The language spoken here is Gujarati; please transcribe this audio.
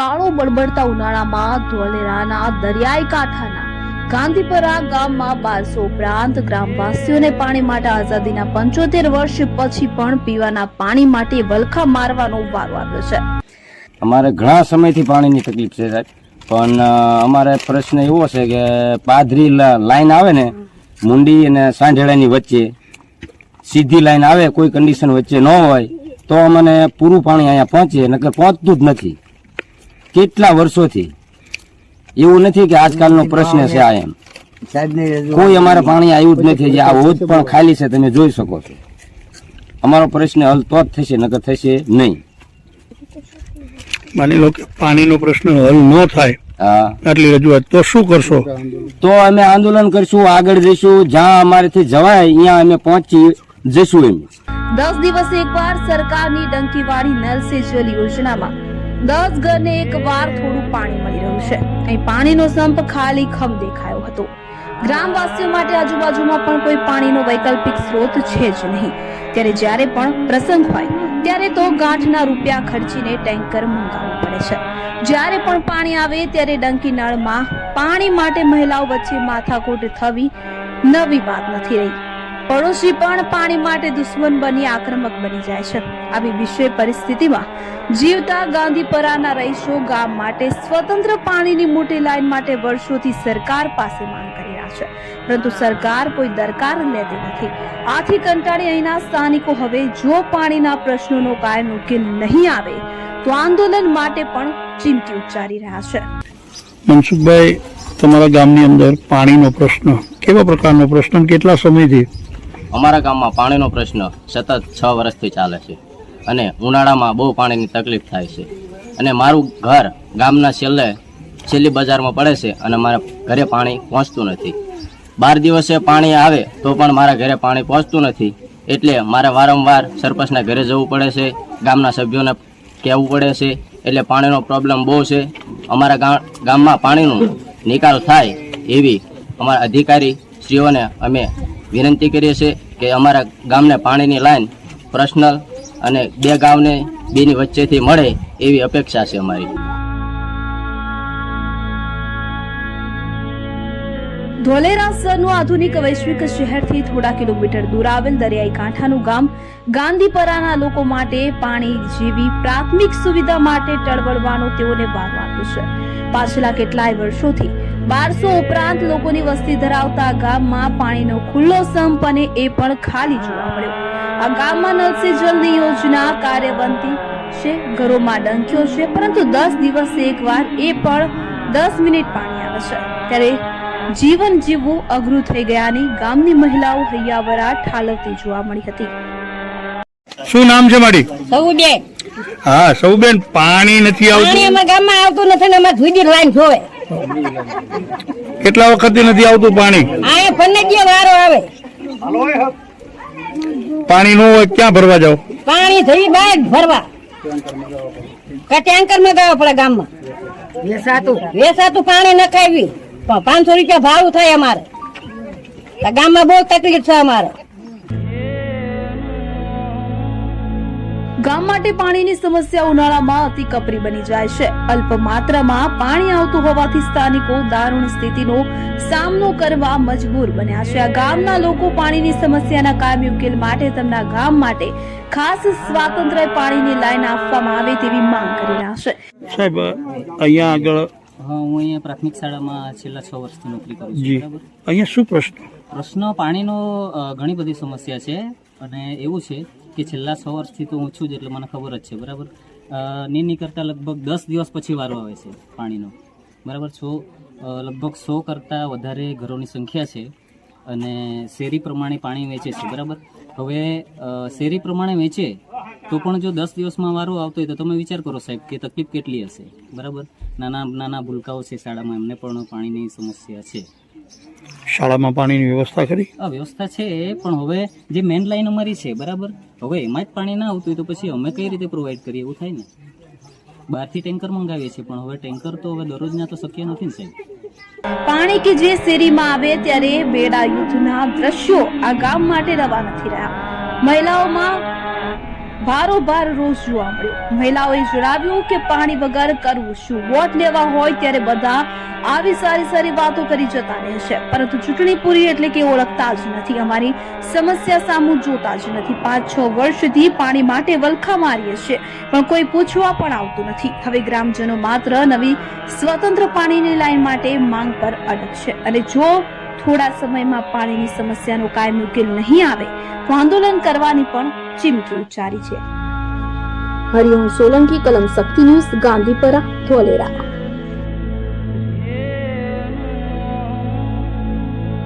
કાળો બળબડતા ઉનાળામાં ધોલેરાના દરિયાઈ કાંઠાના ગાંધીપરા ગામમાં બારસો ઉપરાંત ગ્રામવાસીઓને પાણી માટે આઝાદીના પંચોતેર વર્ષ પછી પણ પીવાના પાણી માટે વલખા મારવાનો વારો આવ્યો છે. અમારે ઘણા સમયથી પાણીની તકલીફ છે સાહેબ. પણ અમારે પ્રશ્ન એવો છે કે પાદરી લાઈન આવે ને, મુંડી અને સાંઢેડાની વચ્ચે, સીધી લાઈન આવે, કોઈ કન્ડિશન વચ્ચે ન હોય, તો અમને પૂરું પાણી અહીંયા પહોંચે નકર પહોંચતું જ નથી. કેટલા વર્ષોથી? એવું નથી કે આજકાલનો પ્રશ્ન છે આ એમ. કોઈ અમારે પાણી આવ્યું જ નથી જે આ હોજ પણ ખાલી છે તમે જોઈ શકો છો. અમારો પ્રશ્ન હલ તો જ થશે નકર થશે નહીં. માની લો કે પાણીનો પ્રશ્ન હલ ન થાય હા. આટલી રજૂઆત તો શું કરશો? તો અમે આંદોલન કરશું આગળ જઈશું જ્યાં અમારેથી જવાય અહીંયા અમે પહોંચી જઈશું એમ. દસ દિવસે એકવાર સરકારની ડંકીવાળી નલ સે જલ યોજનામાં દસ ઘરને એકવાર થોડું પાણી મળી રહ્યું છે. અહીં પાણીનો સંપ ખાલી ખમ દેખાયો હતો. ગ્રામવાસીઓ માટે આજુબાજુમાં પણ કોઈ પાણીનો વૈકલ્પિક સ્ત્રોત છે જ નહીં. ત્યારે જ્યારે પણ પ્રસંગ હોય, ત્યારે તો ગાંઠના રૂપિયા ખર્ચીને ટેન્કર મંગાવવું પડે છે. જ્યારે પણ પાણી આવે, ત્યારે ડંકી નળમાં પાણી માટે મહિલાઓ વચ્ચે માથાકૂટ થવી નવી વાત નથી રહી. પડોશી પણ પાણી માટે દુશ્મન બની, આક્રમક બની જાય છે. આવી વિશ્વ પરિસ્થિતિમાં જીવતા ગાંધીપરાના રહીશો ગામ માટે સ્વતંત્ર પાણીની મોટી લાઈન માટે વર્ષોથી સરકાર પાસે માંગ કરી રહ્યા છે. પરંતુ સરકાર કોઈ દરકાર લેતી નથી. આથી કંટાળી અહીંના સ્થાનિકો હવે જો પાણીના પ્રશ્નોનો કાયમ ઉકેલ નહીં આવે, તો આંદોલન માટે પણ ચીમકી ઉચ્ચારી રહ્યા છે. મનસુખભાઈ, તમારા ગામની અંદર પાણીનો પ્રશ્ન કેવા પ્રકારનો પ્રશ્ન કેટલા સમયથી અમારા ગામમાં પાણીનો પ્રશ્ન સતત છ વર્ષથી ચાલે છે અને ઉનાળામાં બહુ પાણીની તકલીફ થાય છે. અને મારું ઘર ગામના છેલ્લે છેલ્લી બજારમાં પડે છે અને મારા ઘરે પાણી પહોંચતું નથી. બાર દિવસે પાણી આવે તો પણ મારા ઘરે પાણી પહોંચતું નથી. એટલે મારે વારંવાર સરપંચના ઘરે જવું પડે છે, ગામના સભ્યોને કહેવું પડે છે. એટલે પાણીનો પ્રોબ્લેમ બહુ છે. અમારા ગામમાં પાણીનો નિકાલ થાય એવી અમારા અધિકારી શ્રીઓને અમે વિનંતી કરીએ છીએ કે અમારા ગામને પાણીની લાઈન પર્સનલ અને બે ગામને બેની વચ્ચેથી મળે એવી અપેક્ષા છે અમારી. ધોલેરા સરનું આધુનિક વૈશ્વિક શહેરથી થોડા કિલોમીટર દૂર આવેલ દરિયાઈ કાંઠાનું ગામ ગાંધીપરાના લોકો માટે પાણી જેવી પ્રાથમિક સુવિધા માટે ટળવળવાનો તેઓને વારો આવ્યો છે. પાછલા કેટલાય વર્ષોથી બારસો ઉપરાંત લોકોની વસ્તી ધરાવતા ગામમાં પાણીનો ખુલ્લો સંપ અને એ પણ ખાલી જોવા મળ્યો. આ ગામમાં નલ સે જલની યોજના બનતી છે ઘરોમાં ડંખ્યો છે પરંતુ દસ દિવસે એકવાર એ પણ દસ મિનિટ પાણી આવે છે. ત્યારે જીવન જીવવું અઘરું થઈ ગયાની ગામની મહિલાઓ હૈયાવરા ઠાલવતી જોવા મળી હતી. શું નામ છે મારી? સૌબેન. હા સૌબેન પાણી નથી આવતું? અમારા ગામમાં આવતું નથી ને અમારે જુદી લાઈન જોવે. કેટલા વખત નથી આવતું પાણી? આ ફને વારો આવે? પાણી નું હોય ક્યાં ભરવા જાવ પાણી થઈ બાદ ભરવા. કા ટેન્કરમાં ગાવા પડે ગામમાં? વેસાતું. વેસાતું પાણી નખાવી પાંચસો રૂપિયા ભાવ થાય અમારે. ગામ ગામમાં બહુ તકલીફ છે અમારે. ગામ માટે પાણીની સમસ્યા ઉનાળામાં અતિ કપરી બની જાય છે. અલ્પ માત્રામાં પાણી આવતું હોવાથી સ્થાનિકો દારૂણ સ્થિતિનો સામનો કરવા મજબૂર બન્યા છે. આ ગામના લોકો પાણીની સમસ્યાના કાયમી ઉકેલ માટે તેમના ગામ માટે ખાસ સ્વાતંત્ર પાણીની લાઈન આપવામાં આવે તેવી માંગ કરી રહ્યા છે. સાહેબ અહીંયા આગળ હા હું અહીંયા પ્રાથમિક શાળામાં છેલ્લા છ વર્ષથી નોકરી કરું છું બરાબર? અહીંયા શું પ્રશ્ન? પ્રશ્ન પાણીનો ઘણી બધી સમસ્યા છે અને એવું છે કે છેલ્લા છ વર્ષથી તો હું છું જ એટલે મને ખબર જ છે, બરાબર? નીની નીકળતા લગભગ દસ દિવસ પછી વારો આવે છે પાણીનો, બરાબર? સો લગભગ સો કરતાં વધારે ઘરોની સંખ્યા છે અને શેરી પ્રમાણે પાણી વેચે છે, બરાબર? હવે શેરી પ્રમાણે વેચે તો પણ જો દસ દિવસમાં વારો આવતો હોય તો તમે વિચાર કરો સાહેબ કે તકલીફ કેટલી હશે, બરાબર? નાના નાના ભૂલકાઓ છે શાળામાં, એમને પણ પાણીની સમસ્યા છે. શાળામાં પાણીની વ્યવસ્થા કરી? આ વ્યવસ્થા છે પણ હવે જે મેન લાઈન અમારી છે બરાબર? હવે એમાં જ પાણી ના આવતું હોય તો પછી અમે કઈ રીતે પ્રોવાઈડ કરીએ એવું થાય ને? બહારથી ટેન્કર મંગાવીએ છીએ પણ હવે ટેન્કર તો હવે દરરોજના તો શક્ય નથી ને સાહેબ. પાણી કે જે શેરીમાં આવે ત્યારે બેડા યુદ્ધના દ્રશ્યો આ ગામ માટે રવા નથી રહ્યા. મહિલાઓમાં ભારોભાર રોષ જોવા મળ્યો. મહિલાઓએ જણાવ્યું કે પાણી વગર કરવું શું? વોટ લેવા હોય ત્યારે બધા આવી સારી સારી વાતો કરી જતા રહે છે. પરંતુ ચૂંટણી પૂરી એટલે કે ઓળખતા જ નથી. અમારી સમસ્યા સામુ જોતા જ નથી. પાંચ છ વર્ષથી પાણી માટે વલખા મારીએ છીએ. પણ કોઈ પૂછવા પણ આવતું નથી. હવે ગ્રામજનો માત્ર નવી સ્વતંત્ર પાણીની લાઈન માટે માંગ પર અડગ છે. અને જો થોડા સમયમાં પાણીની સમસ્યાનો કાયમી ઉકેલ નહીં આવે, તો આંદોલન કરવાની પણ ચીમકી ઉચ્ચારી છે. હરિઓમ સોલંકી કલમ શક્તિ ન્યૂઝ, ગાંધીપરા, ધોલેરા.